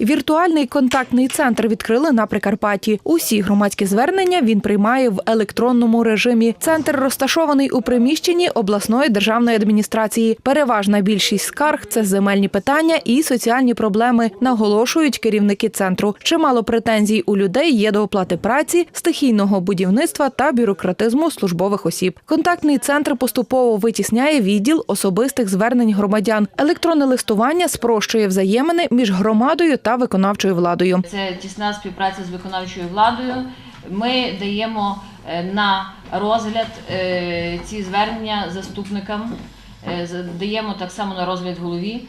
Віртуальний контактний центр відкрили на Прикарпатті. Усі громадські звернення він приймає в електронному режимі. Центр розташований у приміщенні обласної державної адміністрації. Переважна більшість скарг це земельні питання і соціальні проблеми, наголошують керівники центру. Чимало претензій у людей є до оплати праці, стихійного будівництва та бюрократизму службових осіб. Контактний центр поступово витісняє відділ особистих звернень громадян. Електронне листування спрощує взаємини між громадою та виконавчою владою. Це тісна співпраця з виконавчою владою. Ми даємо е, на розгляд е, ці звернення заступникам. е, Даємо так само на розгляд голові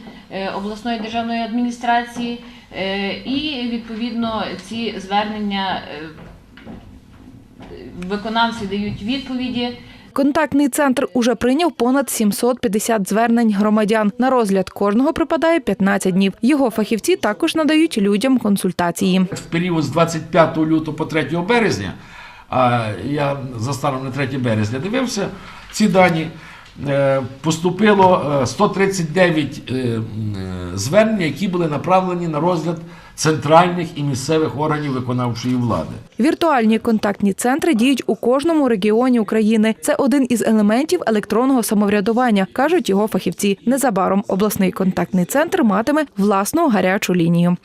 обласної державної адміністрації, і відповідно ці звернення виконавці дають відповіді. Контактний центр уже прийняв понад 750 звернень громадян. На розгляд кожного припадає 15 днів. Його фахівці також надають людям консультації. В період з 25 лютого по 3 березня, а я за станом на 3 березня дивився ці дані. Е, Поступило е, 139 е, е, звернень, які були направлені на розгляд центральних і місцевих органів виконавчої влади. Віртуальні контактні центри діють у кожному регіоні України. Це один із елементів електронного самоврядування, кажуть його фахівці. Незабаром обласний контактний центр матиме власну гарячу лінію.